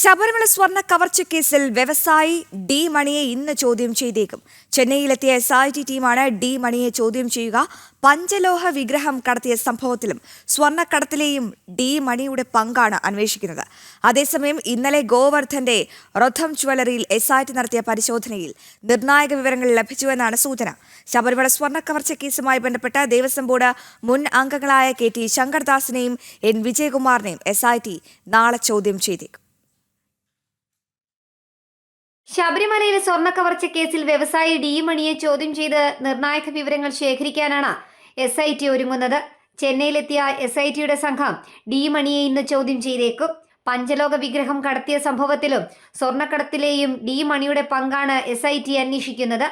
ശബരിമല സ്വർണ കവർച്ച കേസിൽ വ്യവസായി ഡി മണിയെ ഇന്ന് ചോദ്യം ചെയ്തേക്കും. ചെന്നൈയിലെത്തിയ എസ് ഐ ടി ടീമാണ് ഡി മണിയെ ചോദ്യം ചെയ്യുക. പഞ്ചലോഹ വിഗ്രഹം കടത്തിയ സംഭവത്തിലും സ്വർണക്കടത്തിലെയും ഡി മണിയുടെ പങ്കാണ് അന്വേഷിക്കുന്നത്. അതേസമയം ഇന്നലെ ഗോവർദ്ധന്റെ റൊഥം ജ്വല്ലറിയിൽ എസ് ഐ ടി നടത്തിയ പരിശോധനയിൽ നിർണായക വിവരങ്ങൾ ലഭിച്ചുവെന്നാണ് സൂചന. ശബരിമല സ്വർണ കവർച്ച കേസുമായി ബന്ധപ്പെട്ട് ദേവസ്വം ബോർഡ് മുൻ അംഗങ്ങളായ കെ ടി ശങ്കർദാസിനെയും എൻ വിജയകുമാറിനെയും എസ് ഐ ടി നാളെ ചോദ്യം ചെയ്തേക്കും. ശബരിമലയിലെ സ്വർണ കവർച്ച കേസിൽ വ്യവസായി ഡി മണിയെ ചോദ്യം ചെയ്ത് നിർണായക വിവരങ്ങൾ ശേഖരിക്കാനാണ് എസ് ഐ ടി ഒരുങ്ങുന്നത്. ചെന്നൈയിലെത്തിയ എസ് ഐ ടിയുടെ സംഘം ഡി മണിയെ ഇന്ന് ചോദ്യം ചെയ്തേക്കും. പഞ്ചലോക വിഗ്രഹം കടത്തിയ സംഭവത്തിലും സ്വർണക്കടത്തിലെയും ഡി മണിയുടെ പങ്കാണ് എസ് ഐ ടി അന്വേഷിക്കുന്നത്.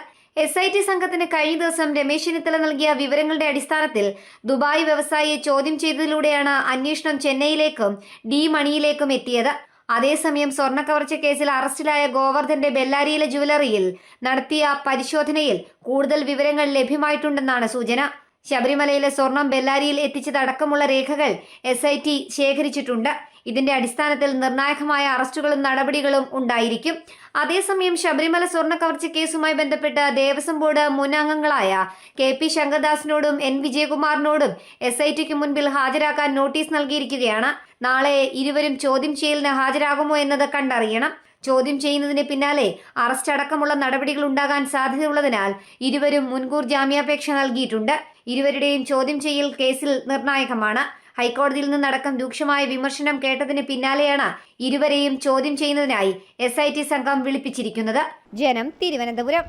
എസ് ഐ ടി സംഘത്തിന് കഴിഞ്ഞ ദിവസം രമേശ് ചെന്നിത്തല നൽകിയ വിവരങ്ങളുടെ അടിസ്ഥാനത്തിൽ ദുബായ് വ്യവസായിയെ ചോദ്യം ചെയ്തതിലൂടെയാണ് അന്വേഷണം ചെന്നൈയിലേക്കും ഡി മണിയിലേക്കും എത്തിയത്. അതേസമയം സ്വർണ കവർച്ച കേസിൽ അറസ്റ്റിലായ ഗോവർദ്ധന്റെ ബെല്ലാരിയിലെ ജുവലറിയിൽ നടത്തിയ പരിശോധനയിൽ കൂടുതൽ വിവരങ്ങൾ ലഭ്യമായിട്ടുണ്ടെന്നാണ് സൂചന. ശബരിമലയിലെ സ്വർണം ബെല്ലാരിയിൽ എത്തിച്ചതടക്കമുള്ള രേഖകൾ എസ് ഐ ടി ശേഖരിച്ചിട്ടുണ്ട്. ഇതിന്റെ അടിസ്ഥാനത്തിൽ നിർണായകമായ അറസ്റ്റുകളും നടപടികളും ഉണ്ടായിരിക്കും. അതേസമയം ശബരിമല സ്വർണ കവർച്ച കേസുമായി ബന്ധപ്പെട്ട് ദേവസ്വം ബോർഡ് മുൻ അംഗങ്ങളായ കെ പി ശങ്കർദാസിനോടും എൻ വിജയകുമാറിനോടും എസ് ഐ ടിക്ക് മുൻപിൽ ഹാജരാക്കാൻ നോട്ടീസ് നൽകിയിരിക്കുകയാണ്. നാളെ ഇരുവരും ചോദ്യം ചെയ്യലിന് ഹാജരാകുമോ എന്നത് കണ്ടറിയണം. ചോദ്യം ചെയ്യുന്നതിന് പിന്നാലെ അറസ്റ്റ് അടക്കമുള്ള നടപടികൾ ഉണ്ടാകാൻ സാധ്യതയുള്ളതിനാൽ ഇരുവരും മുൻകൂർ ജാമ്യാപേക്ഷ നൽകിയിട്ടുണ്ട്. ഇരുവരുടെയും ചോദ്യം ചെയ്യൽ കേസിൽ നിർണായകമാണ്. ഹൈക്കോടതിയിൽ നിന്നടക്കം രൂക്ഷമായ വിമർശനം കേട്ടതിന് പിന്നാലെയാണ് ഇരുവരെയും ചോദ്യം ചെയ്യുന്നതിനായി എസ് സംഘം വിളിപ്പിച്ചിരിക്കുന്നത്. ജനം തിരുവനന്തപുരം.